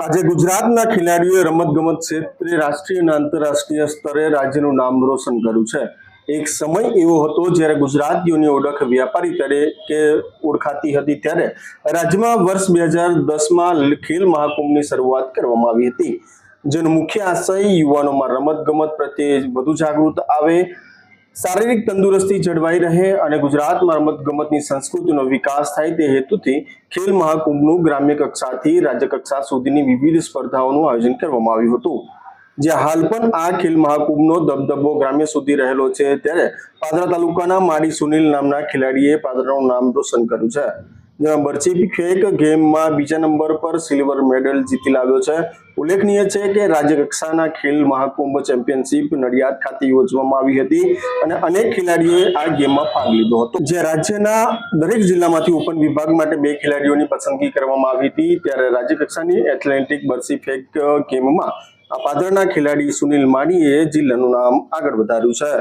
આજે ગુજરાતના ખેલાડીઓએ રમતગમત ક્ષેત્રે રાષ્ટ્રીય અને આંતરરાષ્ટ્રીય સ્તરે રાજ્યનું નામ રોશન કર્યું છે. એક સમય એવો હતો જ્યારે ગુજરાતીઓની ઓળખ વ્યાપારી તરીકે ઓળખાતી હતી ત્યારે રાજ્યમાં વર્ષ બે હજાર દસમાં ખેલ મહાકુંભની શરૂઆત કરવામાં આવી હતી. જેનો મુખ્ય આશય યુવાનોમાં રમતગમત પ્રત્યે વધુ જાગૃત આવે શારીરિક તંદુરસ્તી જળવાઈ રહે અને ગુજરાતમાં રમતગમતની સંસ્કૃતિનો વિકાસ થાય તે હેતુથી ખેલ મહાકુંભનું ગ્રામ્ય કક્ષાથી રાજ્ય કક્ષા સુધીની વિવિધ સ્પર્ધાઓનું આયોજન કરવામાં આવ્યું હતું. જે હાલ પણ આ ખેલ મહાકુંભનો દબદબો ગ્રામ્ય સુધી રહેલો છે, ત્યારે પાદરા તાલુકાના માડી સુનિલ નામના ખેલાડીએ પાદરાનું નામ રોશન કર્યું છે. જેમાં બરચી ફેક ગેમમાં બીજા નંબર પર સિલ્વર મેડલ જીતી લાવ્યો છે. ઉલ્લેખનીય છે કે રાજ્ય કક્ષાના ખેલ મહાકુંભ ચેમ્પિયનશિપ નડિયાદ ખાતે યોજવામાં આવી હતી અને અનેક ખેલાડીઓએ આ ગેમમાં ભાગ લીધો હતો. જે રાજ્યના દરેક જિલ્લામાંથી ઓપન વિભાગ માટે બે ખેલાડીઓની પસંદગી કરવામાં આવી હતી. ત્યારે રાજ્ય કક્ષાની એથ્લેટિક બરસી ફેક ગેમમાં આ પાદરના ખેલાડી સુનિલ માણીએ જિલ્લાનું નામ આગળ વધાર્યું છે.